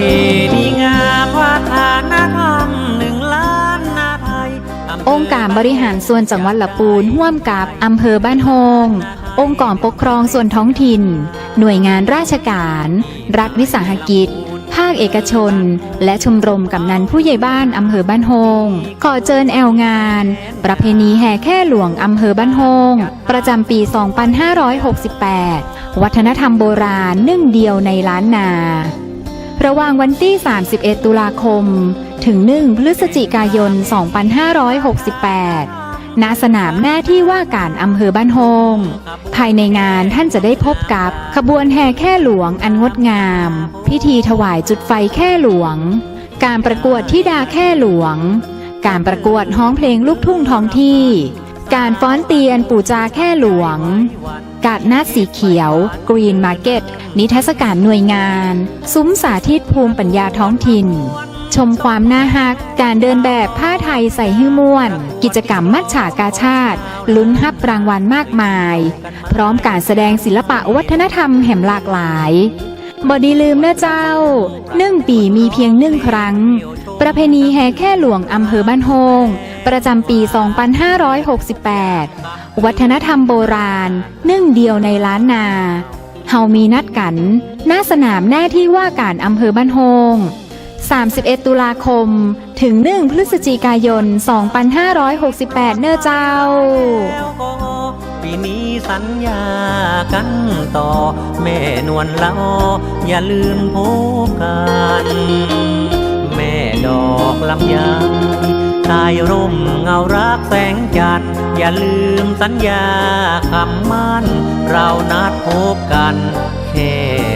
ณีงามานนาองค์การบริหารส่วนจังหวัดละปูนห่วมกับอำเภอบ้านโฮงองค์กรปกครองส่วนท้องถิ่น หน่วยงานราชการ รัฐวิสาหกิจ ภาคเอกชน และชมรมกำนันผู้ใหญ่บ้านอำเภอบ้านโฮงขอเชิญแอลงาน ประเพณีแห่แค่หลวงอำเภอบ้านโฮงประจำปี 2568 วัฒนธรรมโบราณนึ่งเดียวในล้านนา ระหว่างวันที่ 31 ตุลาคม ถึง 1 พฤศจิกายน 2568 ณ สนามหน้าที่ว่าการอำเภอบ้านโฮง ภายในงานท่านจะได้พบกับขบวนแห่แค่หลวงอันงดงาม พิธีถวายจุดไฟแค่หลวง การประกวดที่ดาแค่หลวง การประกวดฮ้องเพลงลูกทุ่งท้องที่ การฟ้อนเตียนปู่จาแค่หลวง กาดนาดสีเขียว กรีนมาร์เก็ต นิทรรศการหน่วยงาน ซุ้มสาธิตภูมิปัญญาท้องถิ่น ชมความน่าฮัก การเดินแบบผ้าไทยใส่หิ้วม่วน กิจกรรมมัดฉากาชาติ ลุ้นฮับรางวัลมากมาย พร้อมการแสดงศิลปะวัฒนธรรมแห่งหลากหลายบอดีลืมนะเจ้าหนึ่งปีมีเพียงหนึ่งครั้ง ประเพณีแห่แค่หลวงอำเภอบ้านโฮง ประจำปี 2568 วัฒนธรรมโบราณนึ่งเดียวในล้านนา เฮามีนัดกัน หน้าสนามหน้าที่ว่าการอำเภอบ้านโฮง 31 ตุลาคม ถึง 1 พฤศจิกายน 2568 เน้อเจ้า ปีนี้สัญญากันต่อ แม่นวลละออย่าลืมพบกัน แม่ดอกลำยต ใต้ร่มเงารักแสงจันทร์อย่าลืมสัญญาคำมั่น เรานัดพบกันแค่